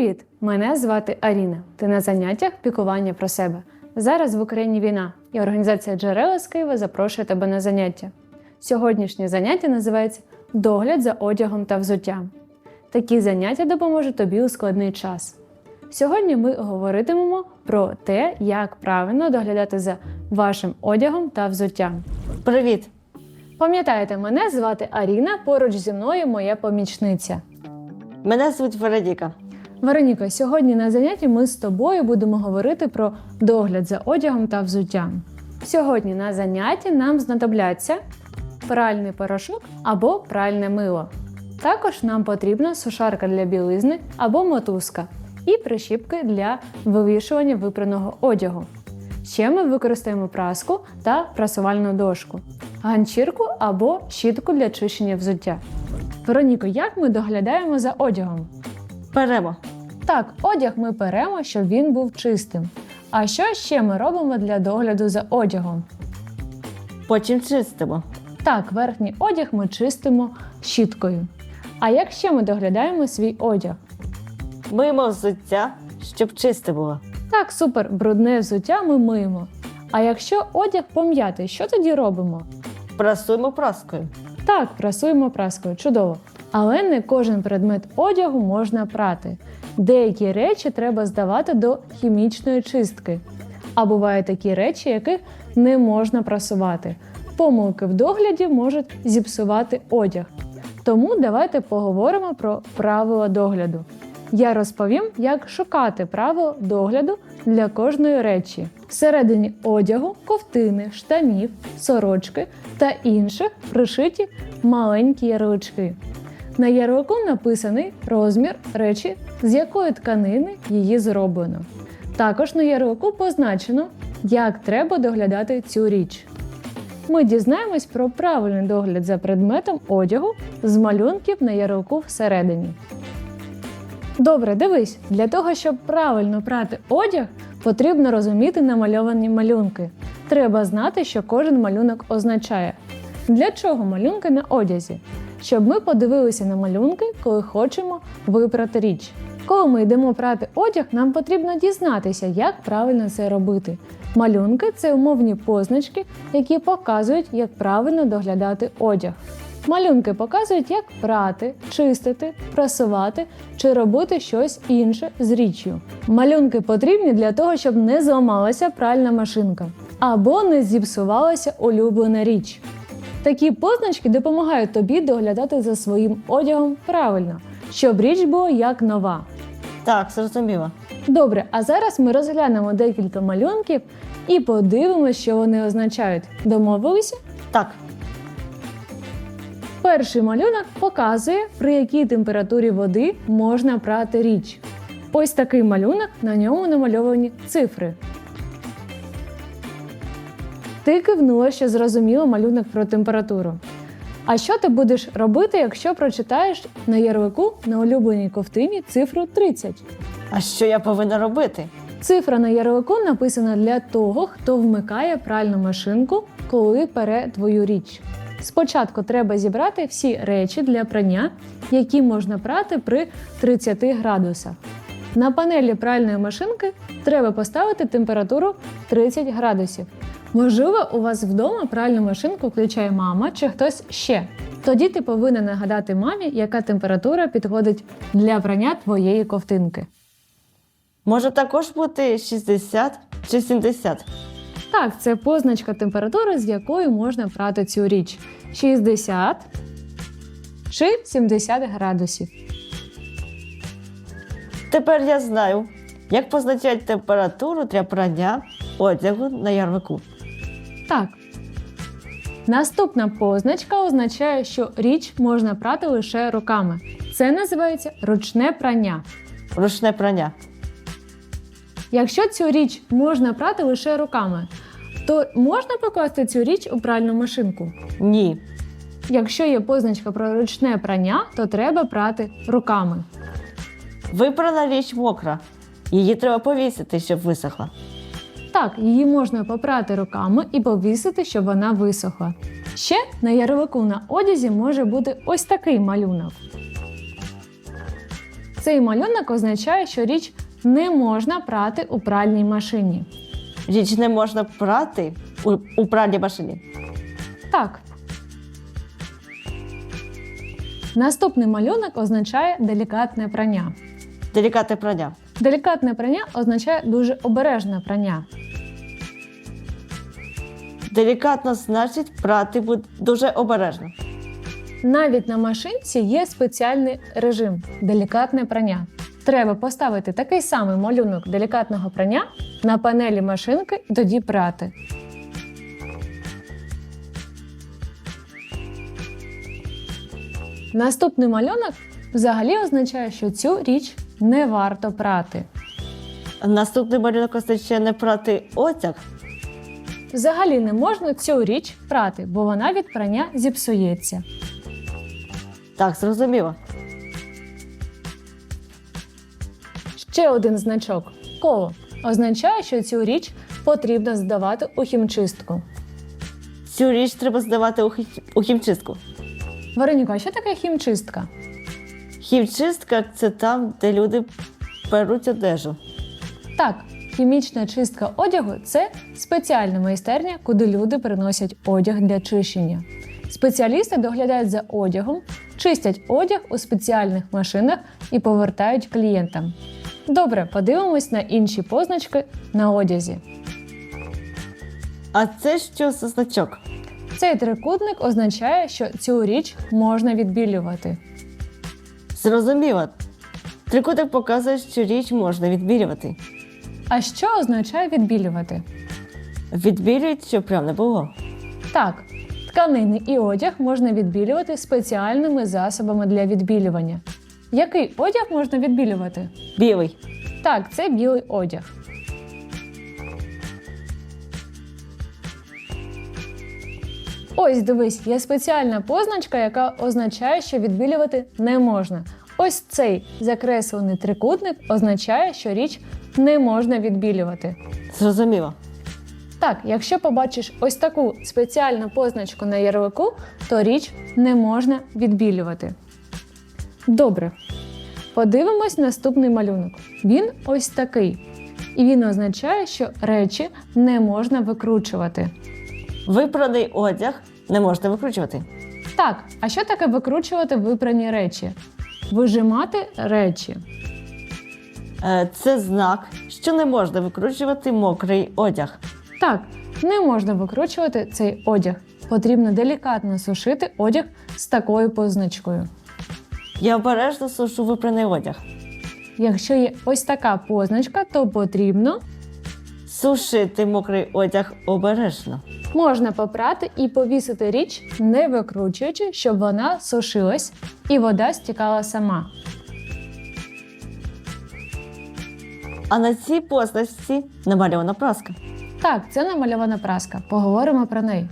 Привіт! Мене звати Аріна. Ти на заняттях пікування про себе. Зараз в Україні війна, і організація Джерела з Києва запрошує тебе на заняття. Сьогоднішнє заняття називається Догляд за одягом та взуттям. Такі заняття допоможуть тобі у складний час. Сьогодні ми говоритимемо про те, як правильно доглядати за вашим одягом та взуттям. Привіт! Пам'ятаєте, мене звати Аріна, поруч зі мною моя помічниця. Мене звуть Вероніка. Вероніка, сьогодні на занятті ми з тобою будемо говорити про догляд за одягом та взуттям. Сьогодні на занятті нам знадобляться пральний порошок або пральне мило. Також нам потрібна сушарка для білизни або мотузка і прищіпки для вивішування випраного одягу. Ще ми використаємо праску та прасувальну дошку, ганчірку або щітку для чищення взуття. Вероніко, як ми доглядаємо за одягом? Беремо. Так, одяг ми перемо, щоб він був чистим. А що ще ми робимо для догляду за одягом? Потім чистимо. Так, верхній одяг ми чистимо щіткою. А як ще ми доглядаємо свій одяг? Миємо взуття, щоб чисте було. Так, супер, брудне взуття ми миємо. А якщо одяг пом'ятий, що тоді робимо? Прасуємо праскою. Так, прасуємо праскою, чудово. Але не кожен предмет одягу можна прати. Деякі речі треба здавати до хімічної чистки. А бувають такі речі, яких не можна прасувати. Помилки в догляді можуть зіпсувати одяг. Тому давайте поговоримо про правила догляду. Я розповім, як шукати правила догляду для кожної речі. Всередині одягу, ковтини, штанів, сорочки та інших пришиті маленькі ярлички. На ярлику написаний розмір речі, з якої тканини її зроблено. Також на ярлику позначено, як треба доглядати цю річ. Ми дізнаємось про правильний догляд за предметом одягу з малюнків на ярлику всередині. Добре, дивись, для того, щоб правильно прати одяг, потрібно розуміти намальовані малюнки. Треба знати, що кожен малюнок означає. Для чого малюнки на одязі? Щоб ми подивилися на малюнки, коли хочемо випрати річ. Коли ми йдемо прати одяг, нам потрібно дізнатися, як правильно це робити. Малюнки це умовні позначки, які показують, як правильно доглядати одяг. Малюнки показують, як прати, чистити, прасувати чи робити щось інше з річчю. Малюнки потрібні для того, щоб не зламалася пральна машинка або не зіпсувалася улюблена річ. Такі позначки допомагають тобі доглядати за своїм одягом правильно, щоб річ була як нова. Так, зрозуміло. Добре, а зараз ми розглянемо декілька малюнків і подивимося, що вони означають. Домовилися? Так, Перший малюнок показує, при якій температурі води можна прати річ. Ось такий малюнок, на ньому намальовані цифри. Ти кивнула, що зрозуміла малюнок про температуру. А що ти будеш робити, якщо прочитаєш на ярлику на улюбленій ковтині цифру 30? а що я повинна робити? Цифра на ярлику написана для того, хто вмикає пральну машинку, коли пере твою річ. Спочатку треба зібрати всі речі для прання, які можна прати при 30 градусах. На панелі пральної машинки треба поставити температуру 30 градусів. Можливо, у вас вдома пральну машинку включає мама чи хтось ще. Тоді ти повинен нагадати мамі, яка температура підходить для прання твоєї ковтинки. Може також бути 60 чи 70? Так, це позначка температури, з якою можна прати цю річ: 60 чи 70 градусів. Тепер я знаю, як позначають температуру для прання одягу на ярмаку. Так. Наступна позначка означає, що річ можна прати лише руками. Це називається ручне прання. Ручне прання. Якщо цю річ можна прати лише руками, то можна покласти цю річ у пральну машинку. Ні. Якщо є позначка про ручне прання, то треба прати руками. Випрана річ мокра. Її треба повісити, щоб висохла. Так, її можна попрати руками і повісити, щоб вона висохла. Ще на ярлику на одязі може бути ось такий малюнок. Цей малюнок означає, що річ не можна прати у пральній машині. Річ не можна прати у, у пральній машині. Так. Наступний малюнок означає делікатне прання. Делікатне прання. Делікатне прання означає дуже обережне прання. Делікатно значить прати буде дуже обережно. Навіть на машинці є спеціальний режим делікатне прання. Треба поставити такий самий малюнок делікатного прання на панелі машинки і тоді прати. Наступний малюнок взагалі означає, що цю річ не варто прати. Наступний малюнок означає не прати одяг. Взагалі не можна цю річ прати, бо вона від прання зіпсується. Так, зрозуміло. Ще один значок коло означає, що цю річ потрібно здавати у хімчистку. Цю річ треба здавати у, хі- у хімчистку. Вероніка, а що таке хімчистка? Хімчистка це там, де люди перуть одежу. Так, хімічна чистка одягу це спеціальна майстерня, куди люди приносять одяг для чищення. Спеціалісти доглядають за одягом, чистять одяг у спеціальних машинах і повертають клієнтам. Добре, подивимось на інші позначки на одязі. А це що за значок? Цей трикутник означає, що цю річ можна відбілювати. Зрозуміло. Трикутик показує, що річ можна відбілювати. А що означає відбілювати? Відбілюють, щоб прям не було. Так, тканини і одяг можна відбілювати спеціальними засобами для відбілювання. Який одяг можна відбілювати? Білий. Так, це білий одяг. Ось дивись, є спеціальна позначка, яка означає, що відбілювати не можна. Ось цей закреслений трикутник означає, що річ не можна відбілювати. Зрозуміло. Так, якщо побачиш ось таку спеціальну позначку на ярлику, то річ не можна відбілювати. Добре. Подивимось наступний малюнок. Він ось такий. І він означає, що речі не можна викручувати. Випраний одяг не можна викручувати. Так, а що таке викручувати випрані речі? Вижимати речі. Е, Це знак, що не можна викручувати мокрий одяг. Так, не можна викручувати цей одяг. Потрібно делікатно сушити одяг з такою позначкою. Я обережно сушу випраний одяг. Якщо є ось така позначка, то потрібно Сушити мокрий одяг обережно. Можна попрати і повісити річ, не викручуючи, щоб вона сушилась і вода стікала сама. А на цій позначці намальована праска. Так, це намальована праска. Поговоримо про неї.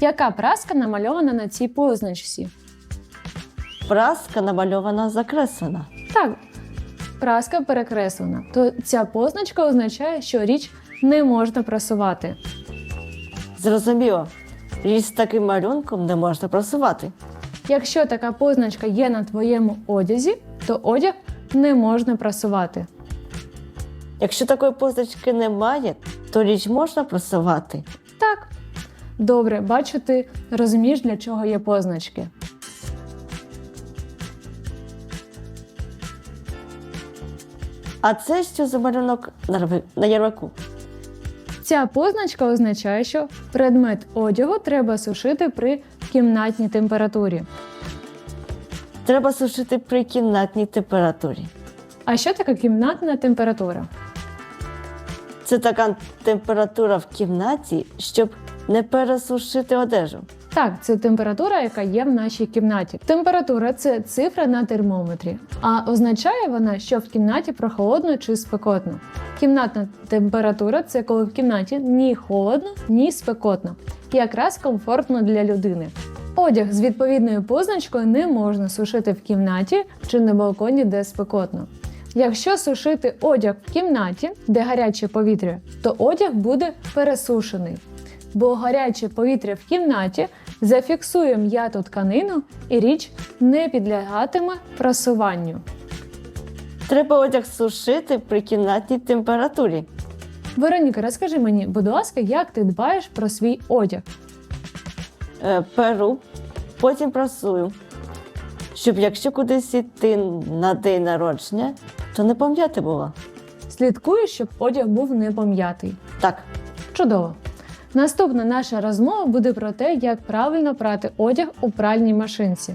Яка праска намальована на цій позначці? Праска намальована закреслена. Так, праска перекреслена. То ця позначка означає, що річ не можна просувати. Зрозуміло. Річ з таким малюнком не можна просувати. Якщо така позначка є на твоєму одязі, то одяг не можна прасувати. Якщо такої позначки немає, то річ можна просувати. Так. Добре, бачу, ти розумієш, для чого є позначки. А це що за малюнок на ярлику? Ця позначка означає, що предмет одягу треба сушити при кімнатній температурі. Треба сушити при кімнатній температурі. А що таке кімнатна температура? Це така температура в кімнаті, щоб не пересушити одежу. Так, це температура, яка є в нашій кімнаті. Температура це цифра на термометрі, а означає вона, що в кімнаті прохолодно чи спекотно. Кімнатна температура це коли в кімнаті ні холодно, ні спекотно. Якраз комфортно для людини. Одяг з відповідною позначкою не можна сушити в кімнаті чи на балконі, де спекотно. Якщо сушити одяг в кімнаті, де гаряче повітря, то одяг буде пересушений бо гаряче повітря в кімнаті зафіксує м'яту тканину і річ не підлягатиме прасуванню. Треба одяг сушити при кімнатній температурі. Вероніка, розкажи мені, будь ласка, як ти дбаєш про свій одяг? Е, Перу, потім прасую. Щоб якщо кудись йти на день народження, то не пом'яти було. Слідкую, щоб одяг був не пом'ятий. Так, Чудово! Наступна наша розмова буде про те, як правильно прати одяг у пральній машинці.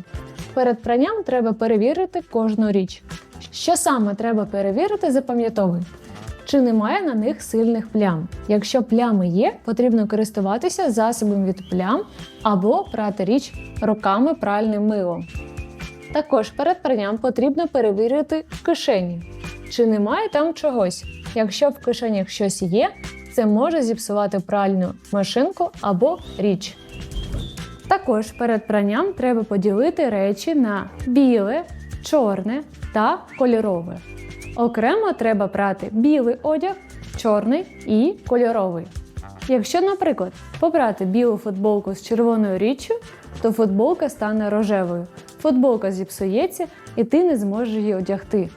Перед пранням треба перевірити кожну річ. Що саме треба перевірити, запам'ятовуй. Чи немає на них сильних плям? Якщо плями є, потрібно користуватися засобом від плям або прати річ руками пральним милом. Також перед пранням потрібно перевірити кишені, чи немає там чогось. Якщо в кишенях щось є, це може зіпсувати пральну машинку або річ. Також перед пранням треба поділити речі на біле, чорне та кольорове. Окремо треба прати білий одяг, чорний і кольоровий. Якщо, наприклад, побрати білу футболку з червоною річчю, то футболка стане рожевою. Футболка зіпсується і ти не зможеш її одягти.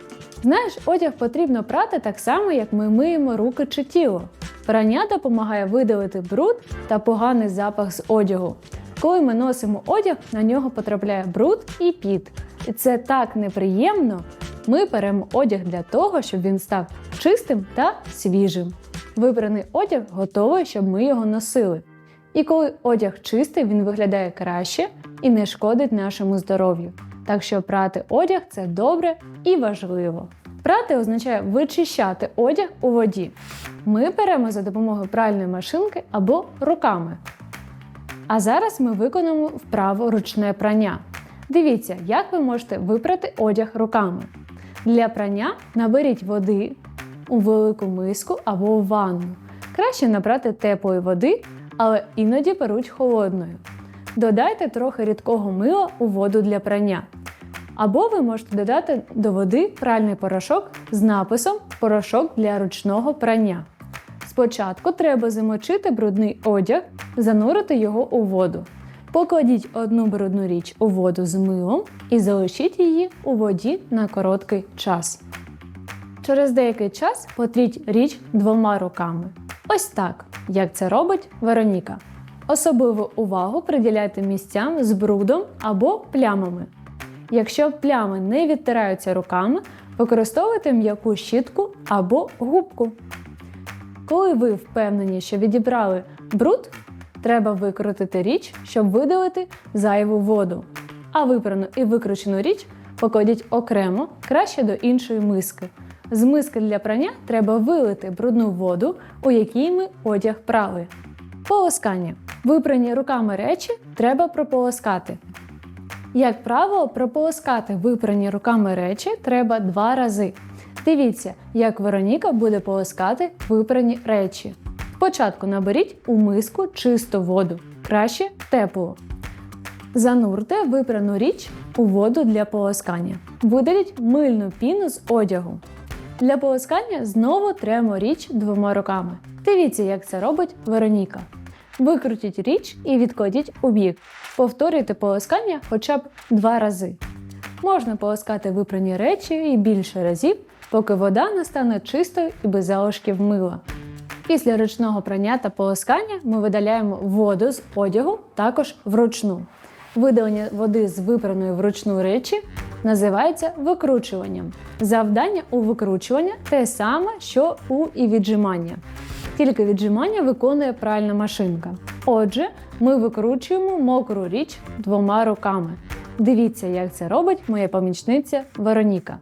Знаєш, одяг потрібно прати так само, як ми миємо руки чи тіло. Прання допомагає видалити бруд та поганий запах з одягу. Коли ми носимо одяг, на нього потрапляє бруд і піт. І це так неприємно. Ми беремо одяг для того, щоб він став чистим та свіжим. Вибраний одяг готовий, щоб ми його носили. І коли одяг чистий, він виглядає краще і не шкодить нашому здоров'ю. Так що прати одяг це добре і важливо. Прати означає вичищати одяг у воді. Ми беремо за допомогою пральної машинки або руками. А зараз ми виконуємо вправо ручне прання. Дивіться, як ви можете випрати одяг руками. Для прання наберіть води у велику миску або у ванну. Краще набрати теплої води, але іноді беруть холодною. Додайте трохи рідкого мила у воду для прання. Або ви можете додати до води пральний порошок з написом Порошок для ручного прання. Спочатку треба замочити брудний одяг, занурити його у воду. Покладіть одну брудну річ у воду з милом і залишіть її у воді на короткий час. Через деякий час потріть річ двома руками. Ось так, як це робить Вероніка. Особливу увагу приділяйте місцям з брудом або плямами. Якщо плями не відтираються руками, використовуйте м'яку щітку або губку. Коли ви впевнені, що відібрали бруд, треба викрутити річ, щоб видалити зайву воду. А випрану і викручену річ покладіть окремо, краще до іншої миски. З миски для прання треба вилити брудну воду, у якій ми одяг прали. Полоскання. Випрані руками речі треба прополоскати. Як правило, прополоскати випрані руками речі треба два рази. Дивіться, як Вероніка буде полоскати випрані речі. Спочатку наберіть у миску чисту воду, краще теплу. Занурте випрану річ у воду для полоскання. Видаліть мильну піну з одягу. Для полоскання знову тремо річ двома руками. Дивіться, як це робить Вероніка. Викрутіть річ і відкладіть у бік. Повторюйте полоскання хоча б два рази. Можна полоскати випрані речі і більше разів, поки вода не стане чистою і без залишків мила. Після ручного прання та полоскання ми видаляємо воду з одягу також вручну. Видалення води з випраної вручну речі називається викручуванням. Завдання у викручування те саме, що у і віджимання. Тільки віджимання виконує пральна машинка. Отже, ми викручуємо мокру річ двома руками. Дивіться, як це робить моя помічниця Вероніка.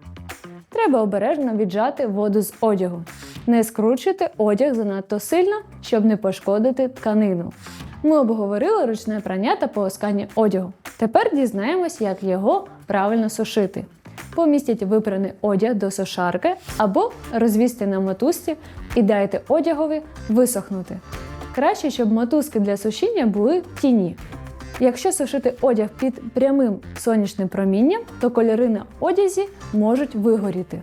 Треба обережно віджати воду з одягу. Не скручуйте одяг занадто сильно, щоб не пошкодити тканину. Ми обговорили ручне прання та полоскання одягу. Тепер дізнаємось, як його правильно сушити. Помістіть випраний одяг до сушарки або розвісьте на мотузці і дайте одягові висохнути. Краще, щоб мотузки для сушіння були в тіні. Якщо сушити одяг під прямим сонячним промінням, то кольори на одязі можуть вигоріти.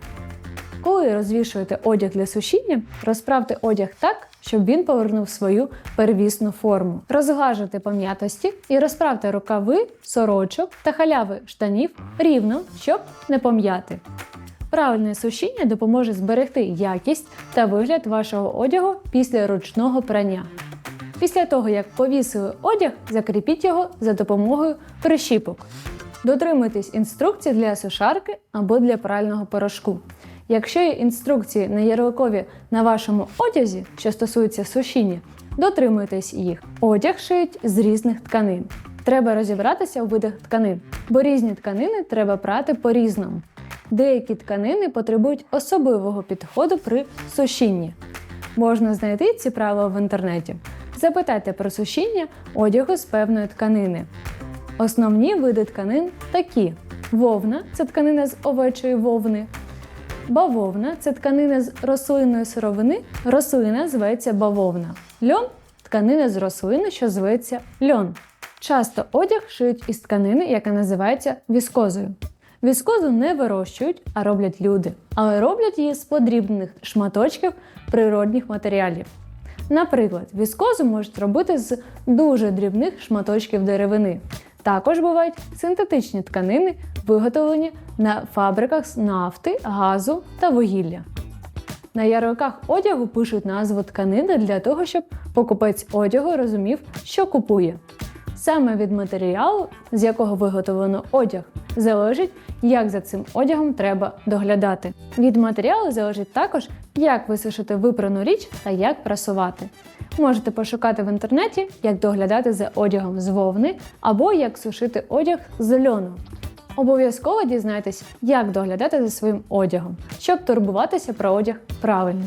Коли розвішуєте одяг для сушіння, розправте одяг так, щоб він повернув свою первісну форму. Розглажуйте пом'ятості і розправте рукави, сорочок та халяви штанів рівно, щоб не пом'яти. Правильне сушіння допоможе зберегти якість та вигляд вашого одягу після ручного прання. Після того, як повісили одяг, закріпіть його за допомогою прищіпок. Дотримуйтесь інструкцій для сушарки або для прального порошку. Якщо є інструкції на ярликові на вашому одязі, що стосуються сушіння, дотримуйтесь їх. Одяг шиють з різних тканин. Треба розібратися у видах тканин, бо різні тканини треба прати по-різному. Деякі тканини потребують особливого підходу при сушінні. Можна знайти ці правила в інтернеті. Запитайте про сушіння одягу з певної тканини. Основні види тканин такі: вовна це тканина з овечої вовни. Бавовна це тканина з рослинної сировини. Рослина зветься бавовна. Льон тканина з рослини, що зветься льон. Часто одяг шиють із тканини, яка називається віскозою. Віскозу не вирощують, а роблять люди, але роблять її з подрібних шматочків природних матеріалів. Наприклад, віскозу можуть робити з дуже дрібних шматочків деревини. Також бувають синтетичні тканини, виготовлені на фабриках з нафти, газу та вугілля. На ярликах одягу пишуть назву тканини для того, щоб покупець одягу розумів, що купує. Саме від матеріалу, з якого виготовлено одяг, залежить, як за цим одягом треба доглядати. Від матеріалу залежить також, як висушити випрану річ та як прасувати. Можете пошукати в інтернеті, як доглядати за одягом з вовни або як сушити одяг з льону. Обов'язково дізнайтесь, як доглядати за своїм одягом, щоб турбуватися про одяг правильно.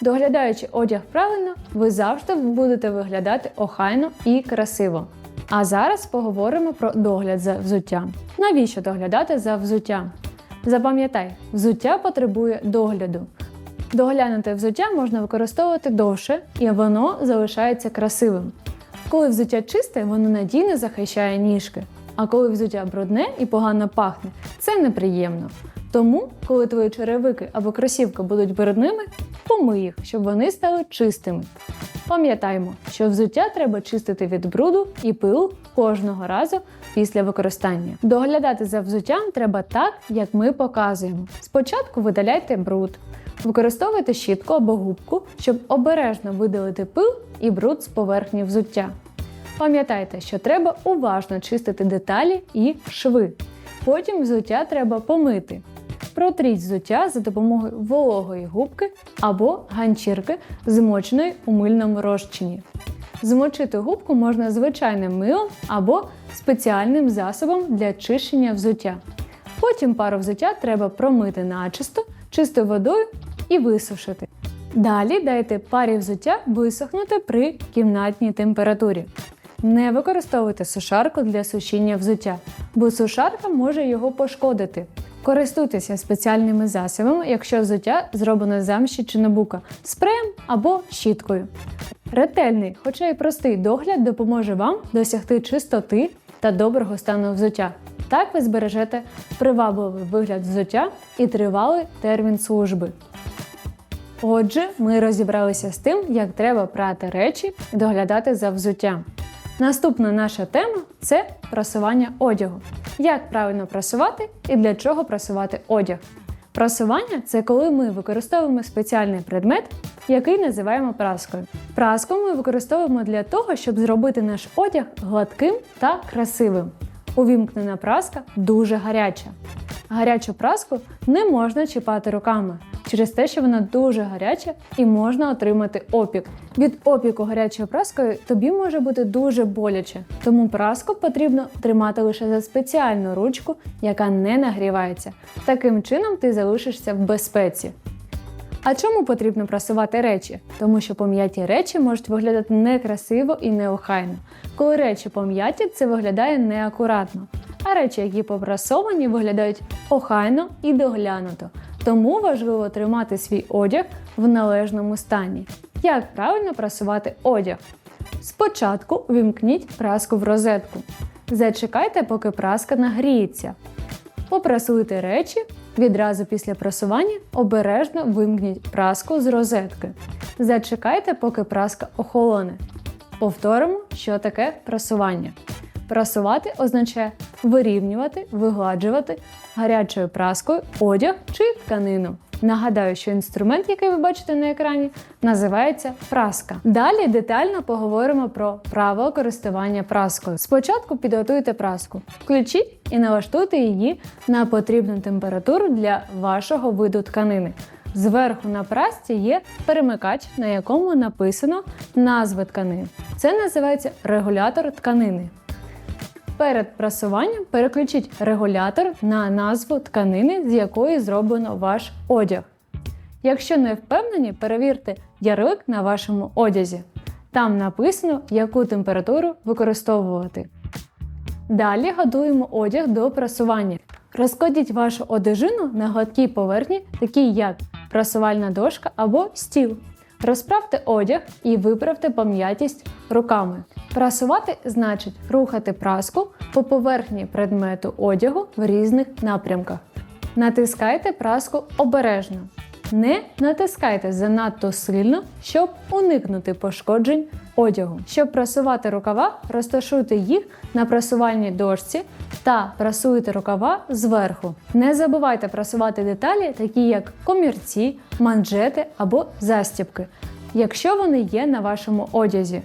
Доглядаючи одяг правильно, ви завжди будете виглядати охайно і красиво. А зараз поговоримо про догляд за взуттям. Навіщо доглядати за взуттям? Запам'ятай, взуття потребує догляду. Доглянуте взуття можна використовувати довше, і воно залишається красивим. Коли взуття чисте, воно надійно захищає ніжки. А коли взуття брудне і погано пахне, це неприємно. Тому, коли твої черевики або кросівки будуть брудними, помий їх, щоб вони стали чистими. Пам'ятаймо, що взуття треба чистити від бруду і пилу кожного разу після використання. Доглядати за взуттям треба так, як ми показуємо. Спочатку видаляйте бруд, використовуйте щітку або губку, щоб обережно видалити пил і бруд з поверхні взуття. Пам'ятайте, що треба уважно чистити деталі і шви. Потім взуття треба помити. Протріть взуття за допомогою вологої губки або ганчірки, змоченої у мильному розчині. Змочити губку можна звичайним милом або спеціальним засобом для чищення взуття. Потім пару взуття треба промити начисто, чистою водою і висушити. Далі дайте парі взуття висохнути при кімнатній температурі. Не використовуйте сушарку для сушіння взуття, бо сушарка може його пошкодити. Користуйтеся спеціальними засобами, якщо взуття зроблено з замші чи набука, спреєм або щіткою. Ретельний, хоча й простий догляд допоможе вам досягти чистоти та доброго стану взуття. Так ви збережете привабливий вигляд взуття і тривалий термін служби. Отже, ми розібралися з тим, як треба прати речі і доглядати за взуттям. Наступна наша тема це прасування одягу. Як правильно прасувати і для чого прасувати одяг? Прасування це коли ми використовуємо спеціальний предмет, який називаємо праскою. Праску ми використовуємо для того, щоб зробити наш одяг гладким та красивим. Увімкнена праска дуже гаряча. Гарячу праску не можна чіпати руками через те, що вона дуже гаряча і можна отримати опік. Від опіку гарячою праскою тобі може бути дуже боляче, тому праску потрібно тримати лише за спеціальну ручку, яка не нагрівається. Таким чином ти залишишся в безпеці. А чому потрібно прасувати речі? Тому що пом'яті речі можуть виглядати некрасиво і неохайно. Коли речі пом'яті, це виглядає неакуратно. А речі, які попрасовані, виглядають охайно і доглянуто. Тому важливо тримати свій одяг в належному стані. Як правильно прасувати одяг? Спочатку увімкніть праску в розетку. Зачекайте, поки праска нагріється. Попрасуйте речі. Відразу після прасування обережно вимкніть праску з розетки. Зачекайте, поки праска охолоне. Повторимо, що таке прасування. Прасувати означає вирівнювати, вигладжувати гарячою праскою одяг чи тканину. Нагадаю, що інструмент, який ви бачите на екрані, називається праска. Далі детально поговоримо про правила користування праскою. Спочатку підготуйте праску, включіть і налаштуйте її на потрібну температуру для вашого виду тканини. Зверху на прасці є перемикач, на якому написано назви тканин. Це називається регулятор тканини. Перед прасуванням переключіть регулятор на назву тканини, з якої зроблено ваш одяг. Якщо не впевнені, перевірте ярлик на вашому одязі. Там написано, яку температуру використовувати. Далі готуємо одяг до прасування. Розкладіть вашу одежину на гладкій поверхні, такій як прасувальна дошка або стіл. Розправте одяг і виправте пом'ятість руками. Прасувати значить рухати праску по поверхні предмету одягу в різних напрямках. Натискайте праску обережно. Не натискайте занадто сильно, щоб уникнути пошкоджень одягу. Щоб прасувати рукава, розташуйте їх на прасувальній дошці та прасуйте рукава зверху. Не забувайте прасувати деталі, такі як комірці, манжети або застібки, якщо вони є на вашому одязі.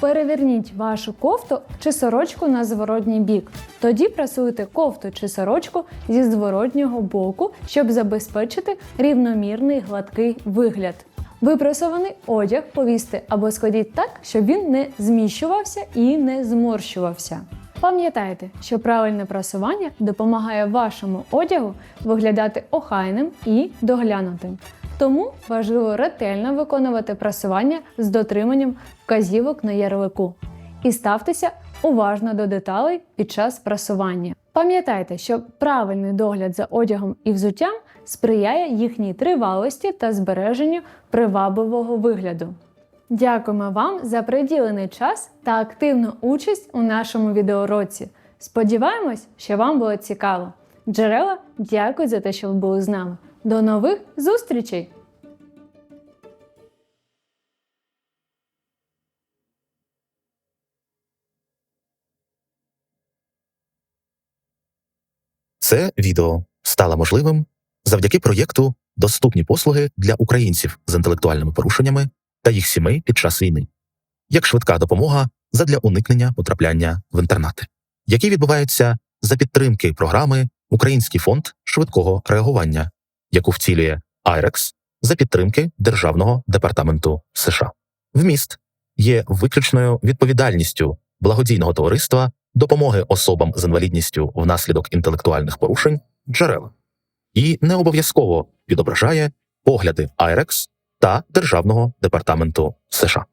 Переверніть вашу кофту чи сорочку на зворотній бік. Тоді прасуйте кофту чи сорочку зі зворотнього боку, щоб забезпечити рівномірний гладкий вигляд. Випрасований одяг повісьте або складіть так, щоб він не зміщувався і не зморщувався. Пам'ятайте, що правильне прасування допомагає вашому одягу виглядати охайним і доглянутим. Тому важливо ретельно виконувати прасування з дотриманням вказівок на ярлику. І ставтеся уважно до деталей під час прасування. Пам'ятайте, що правильний догляд за одягом і взуттям сприяє їхній тривалості та збереженню привабливого вигляду. Дякуємо вам за приділений час та активну участь у нашому відеоуроці. Сподіваємось, що вам було цікаво. Джерела, дякую за те, що ви були з нами. До нових зустрічей! Це відео стало можливим завдяки проєкту Доступні послуги для українців з інтелектуальними порушеннями та їх сімей під час війни, як швидка допомога задля уникнення потрапляння в інтернати, які відбуваються за підтримки програми Український фонд швидкого реагування, яку втілює IREX за підтримки Державного департаменту США. Вміст є виключною відповідальністю благодійного товариства допомоги особам з інвалідністю внаслідок інтелектуальних порушень джерела і не обов'язково відображає погляди IREX та Державного департаменту США.